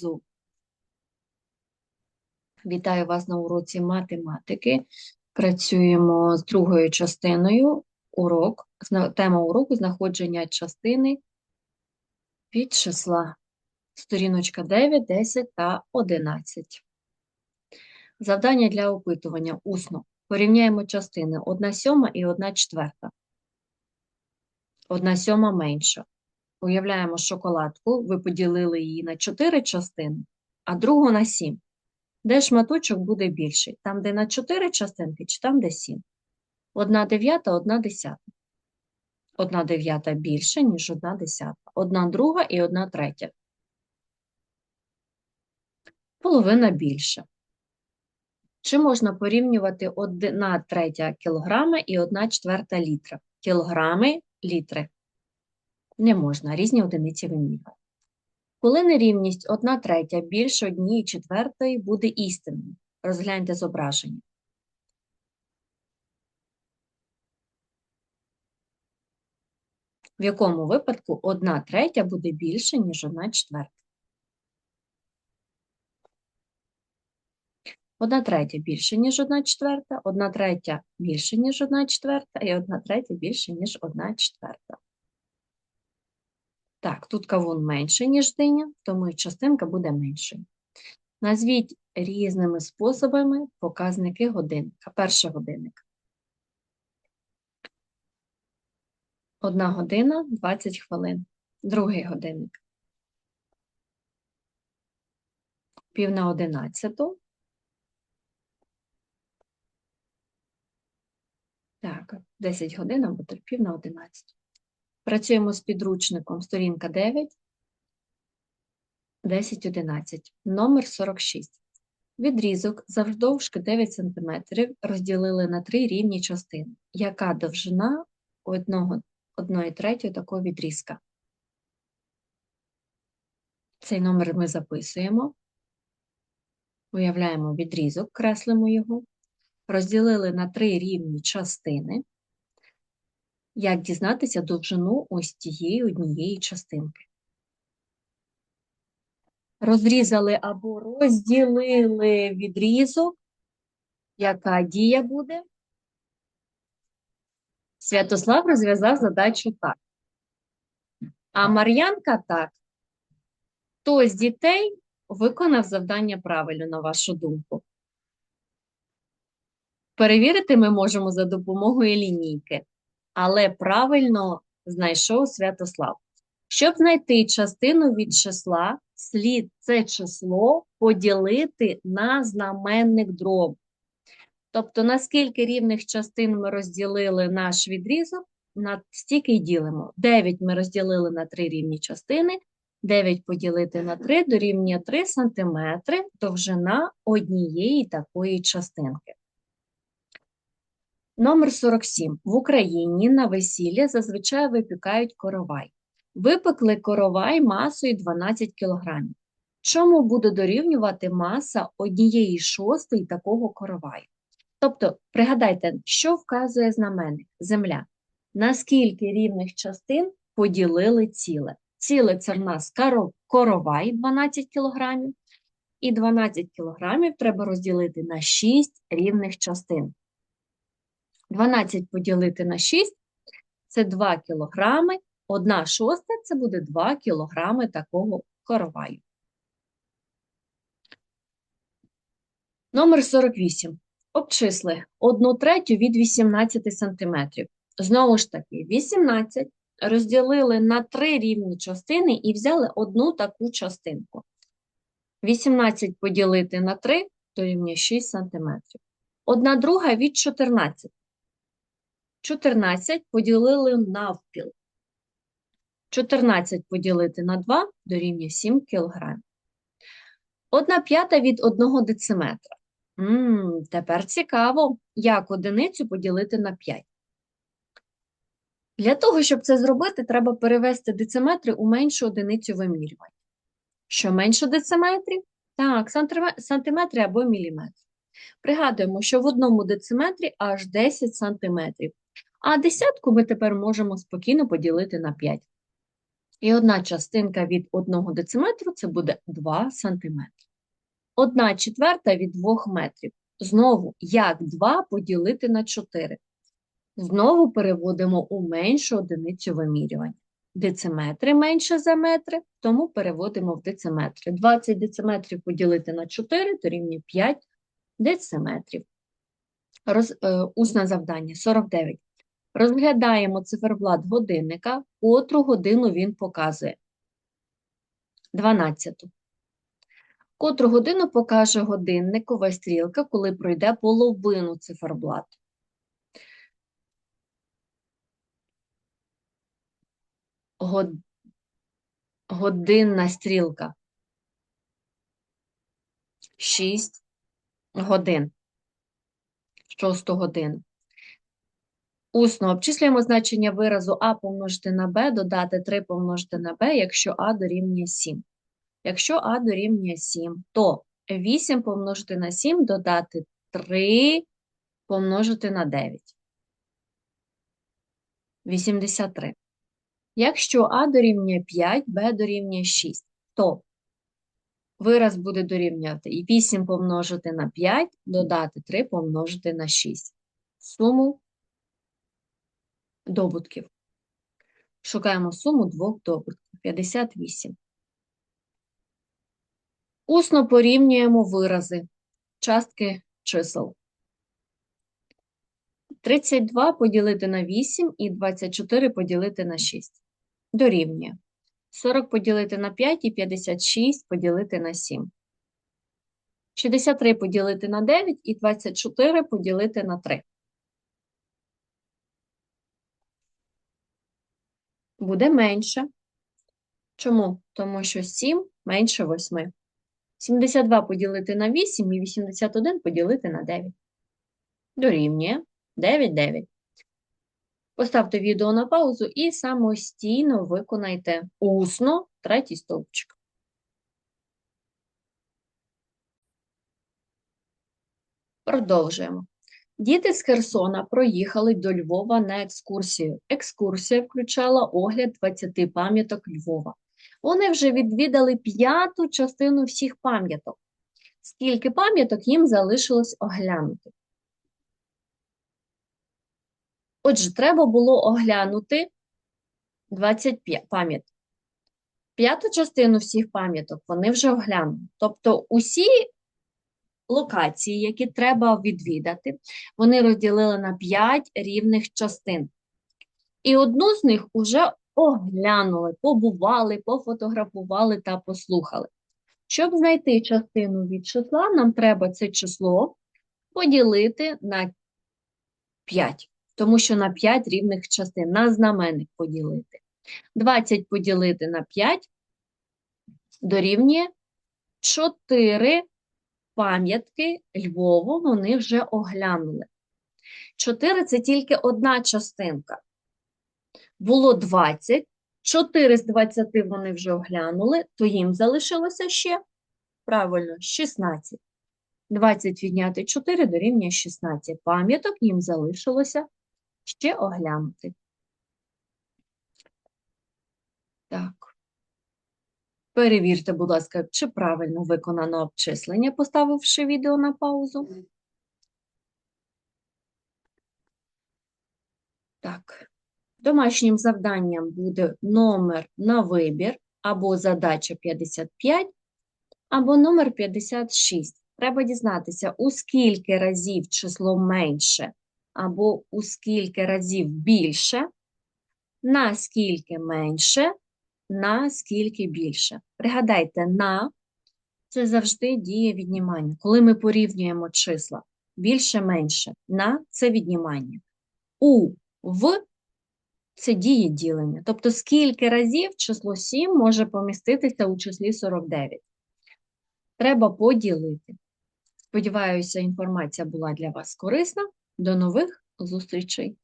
внизу. Вітаю вас на уроці математики. Працюємо з другою частиною. Урок. Тема уроку знаходження частини від числа. Сторіночка 9, 10 та 11. Завдання для опитування усно. Порівняємо частини 1 сьома і 1 четверта. 1 сьома менша. Уявляємо шоколадку, ви поділили її на 4 частини, а другу на 7. Де шматочок буде більший? Там, де на 4 частинки, чи там, де 7? 1 дев'ята, 1 десята. 1 дев'ята більше, ніж 1 десята. 1 друга і 1 третя. Половина більша. Чи можна порівнювати 1 третя кілограма і 1 четверта літра? Кілограми, літри. Не можна, різні одиниці вимірювати. Коли нерівність 1 третя більше 1 четвертої буде істинною. Розгляньте зображення. В якому випадку 1 третя буде більше, ніж 1 четверта? 1 третя більше, ніж 1 четверта, 1 третя більше, ніж 1 четверта, і 1 третя більше, ніж 1 четверта. Так, тут кавун менше, ніж диня, тому і частинка буде меншою. Назвіть різними способами показники годинника. Перший годинник. 1 година 20 хвилин. Другий годинник. Пів на одинадцяту. Так, 10 годин або пів на 11. Працюємо з підручником сторінка 9, 10, 11, номер 46. Відрізок завдовжки 9 см розділили на три рівні частини. Яка довжина одного, одної третьої такого відрізка? Цей номер ми записуємо. Уявляємо відрізок, креслимо його. Розділили на три рівні частини. Як дізнатися довжину ось цієї однієї частинки? Розрізали або розділили відрізок. Яка дія буде? Святослав розв'язав задачу так. А Мар'янка так. Хто з дітей виконав завдання правильно, на вашу думку? Перевірити ми можемо за допомогою лінійки, але правильно знайшов Святослав. Щоб знайти частину від числа, слід це число поділити на знаменник дробу. Тобто, на скільки рівних частин ми розділили наш відрізок, на стільки й ділимо. 9 ми розділили на 3 рівні частини, 9 поділити на 3 дорівнює 3 см довжина однієї такої частинки. Номер 47. В Україні на весілля зазвичай випікають коровай. Випекли коровай масою 12 кг. Чому буде дорівнювати маса однієї шостої такого короваю? Тобто, пригадайте, що вказує знаменник Земля. Наскільки рівних частин поділили ціле? Ціле це в нас коровай 12 кг, і 12 кг треба розділити на 6 рівних частин. 12 поділити на 6 – це 2 кілограми, 1 шоста – це буде 2 кілограми такого короваю. Номер 48. Обчисли 1 третю від 18 сантиметрів. Знову ж таки, 18 розділили на 3 рівні частини і взяли одну таку частинку. 18 поділити на 3 дорівнює 6 сантиметрів. Одна друга від 14. 14 поділили навпіл. 14 поділити на 2 дорівнює 7 кг. Одна п'ята від 1 дециметра. М, тепер цікаво, як одиницю поділити на 5. Для того, щоб це зробити, треба перевести дециметри у меншу одиницю вимірювання. Що менше дециметрів? Так, сантиме- сантиметри або міліметри. Пригадуємо, що в одному дециметрі аж 10 сантиметрів. А десятку ми тепер можемо спокійно поділити на 5. І одна частинка від 1 дециметру це буде 2 сантиметри. Одна четверта від 2 метрів. Знову, як 2 поділити на 4? Знову переводимо у меншу одиницю вимірювання. Дециметри менше за метри, тому переводимо в дециметри. 20 дециметрів поділити на 4 дорівнює 5 дециметрів. Роз, е, усне завдання 49. Розглядаємо циферблат годинника, котру годину він показує. 12. Котру годину покаже годинникова стрілка, коли пройде половину циферблату. Год... Годинна стрілка. 6 годин. 6 годину. Усно обчислюємо значення виразу а помножити на b, додати 3 помножити на b, якщо а дорівнює 7. Якщо а дорівнює 7, то 8 помножити на 7, додати 3 помножити на 9. 83. Якщо а дорівнює 5, b дорівнює 6, то вираз буде дорівнювати 8 помножити на 5, додати 3 помножити на 6. Суму добутків. Шукаємо суму двох добутків. 58. Усно порівнюємо вирази, частки чисел. 32 поділити на 8 і 24 поділити на 6. Дорівнює. 40 поділити на 5 і 56 поділити на 7. 63 поділити на 9 і 24 поділити на 3. Буде менше. Чому? Тому що 7 менше 8. 72 поділити на 8 і 81 поділити на 9. Дорівнює 9, 9. Поставте відео на паузу і самостійно виконайте усно третій стовпчик. Продовжуємо. Діти з Херсона проїхали до Львова на екскурсію. Екскурсія включала огляд 20 пам'яток Львова. Вони вже відвідали п'яту частину всіх пам'яток. Скільки пам'яток їм залишилось оглянути? Отже, треба було оглянути 25 пам'яток. П'яту частину всіх пам'яток вони вже оглянули. Тобто усі локації, які треба відвідати, вони розділили на 5 рівних частин. І одну з них уже оглянули, побували, пофотографували та послухали. Щоб знайти частину від числа, нам треба це число поділити на 5 тому що на 5 рівних частин, на знаменник поділити. 20 поділити на 5 дорівнює 4 пам'ятки Львову вони вже оглянули. 4 це тільки одна частинка. Було 20, 4 з 20 вони вже оглянули, то їм залишилося ще, правильно, 16. 20 відняти 4 дорівнює 16. Пам'яток їм залишилося ще оглянути. Так. Перевірте, будь ласка, чи правильно виконано обчислення, поставивши відео на паузу. Так. Домашнім завданням буде номер на вибір, або задача 55, або номер 56. Треба дізнатися, у скільки разів число менше або у скільки разів більше, наскільки менше, наскільки більше. Пригадайте, на це завжди діє віднімання. Коли ми порівнюємо числа більше-менше, на це віднімання. У в це діє ділення. Тобто, скільки разів число 7 може поміститися у числі 49. Треба поділити. Сподіваюся, інформація була для вас корисна. До нових зустрічей!